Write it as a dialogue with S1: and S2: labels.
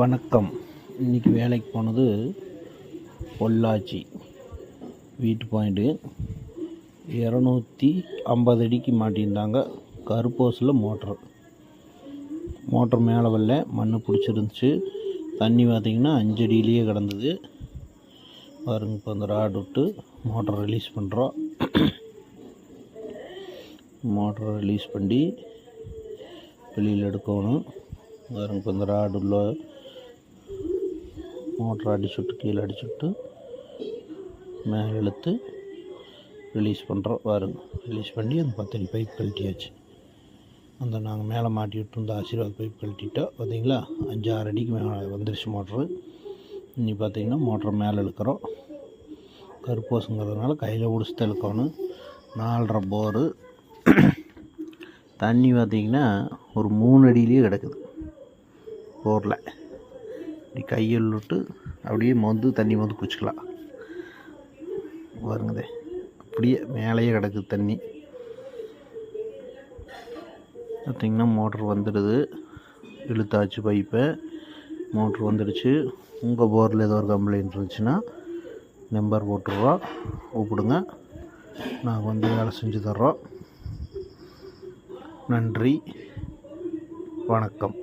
S1: வணக்கம். இன்றைக்கி வேலைக்கு போனது பொள்ளாச்சி. வீட்டு பாயிண்ட்டு இரநூத்தி ஐம்பது அடிக்கு மாட்டியிருந்தாங்க. கருப்போசில் மோட்ரு மோட்ரு மேலே வரல. மண் பிடிச்சிருந்துச்சி. தண்ணி பார்த்திங்கன்னா அஞ்சு அடியிலேயே கிடந்தது. பாருங்க இப்போ அந்த ராடு விட்டு மோட்டர் ரிலீஸ் பண்ணுறோம் மோட்டரை ரிலீஸ் பண்ணி வெளியில் எடுக்கணும். இப்போ இந்த ராடு உள்ள மோட்டரை அடிச்சுட்டு கீழே அடிச்சுட்டு மேலே இழுத்து ரிலீஸ் பண்ணுறோம் பாருங்க ரிலீஸ் பண்ணி அந்த பத்தடி பைப் கழட்டியாச்சு. அந்த நாங்கள் மேலே மாட்டி விட்டுருந்த ஆசீர்வாத் பைப் கழட்டிட்டோம். பார்த்தீங்களா? அஞ்சு ஆறு அடிக்கு மேலே வந்துருச்சு மோட்ரு இன்னி பார்த்தீங்கன்னா மோட்ரு மேலே இழுக்கிறோம். கருப்பூசுங்கிறதுனால கையில் உடிச்சு இழுக்கணும் நாலரை போரு தண்ணி பார்த்திங்கன்னா ஒரு மூணு அடியிலேயே கிடக்குது. போரில். இப்படி கையில் விட்டு அப்படியே மொந்து தண்ணி மொந்து குடிச்சிக்கலாம் பாருங்கதே அப்படியே மேலேயே கிடக்குது தண்ணி. பார்த்திங்கன்னா மோட்ரு வந்துடுது. இழுத்தாச்சு பைப்பை. மோட்ரு வந்துடுச்சு. உங்கள் போரில் ஏதோ ஒரு கம்ப்ளைண்ட் இருந்துச்சுன்னா நம்பர் போட்டுடுறோம். கூப்பிடுங்க. நாங்கள் வந்து வேலை செஞ்சு தர்றோம். நன்றி. வணக்கம்.